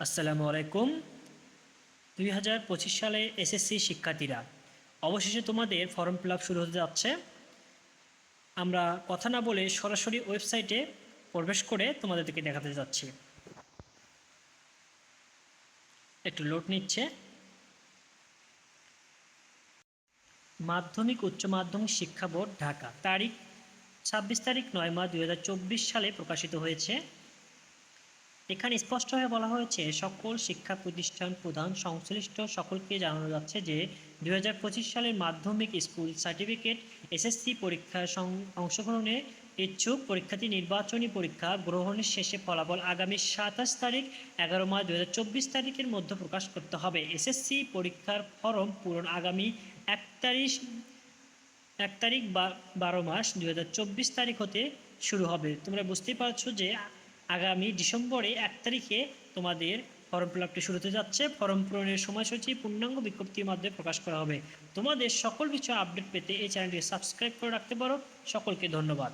আসসালামু আলাইকুম। দুই হাজার পঁচিশ সালে এসএসসি শিক্ষার্থীরা, অবশেষে তোমাদের ফর্ম ফিল শুরু হতে যাচ্ছে। আমরা কথা না বলে সরাসরি ওয়েবসাইটে প্রবেশ করে তোমাদেরকে দেখাতে যাচ্ছি। একটু লোড নিচ্ছে। মাধ্যমিক উচ্চ মাধ্যমিক শিক্ষা বোর্ড, ঢাকা। তারিখ ছাব্বিশ তারিখ নয় মাস দুই সালে প্রকাশিত হয়েছে। এখানে স্পষ্টভাবে বলা হয়েছে, সকল শিক্ষা প্রতিষ্ঠান, প্রধান, সংশ্লিষ্ট সকলকে জানানো যাচ্ছে যে দু হাজার পঁচিশ সালের মাধ্যমিক স্কুল সার্টিফিকেট এসএসসি পরীক্ষার অংশগ্রহণে ইচ্ছুক পরীক্ষার্থী নির্বাচনী পরীক্ষা গ্রহণের শেষে ফলাফল আগামী সাতাশ তারিখ, এগারো মার্চ দু হাজার চব্বিশ তারিখের মধ্যে প্রকাশ করতে হবে। এসএসসি পরীক্ষার ফরম পূরণ আগামী এক তারিখ এক তারিখ বা, বারো মাস দু হাজার চব্বিশ তারিখ হতে শুরু হবে। তোমরা বুঝতেই পারছ যে আগামী ডিসেম্বরে এক তারিখে তোমাদের ফর্ম ফিল শুরু হতে যাচ্ছে। ফর্ম পূরণের সময়সূচি, পূর্ণাঙ্গ বিজ্ঞপ্তির মাধ্যমে প্রকাশ করা হবে। তোমাদের সকল কিছু আপডেট পেতে এই চ্যানেলটি সাবস্ক্রাইব করে রাখতে পারো। সকলকে ধন্যবাদ।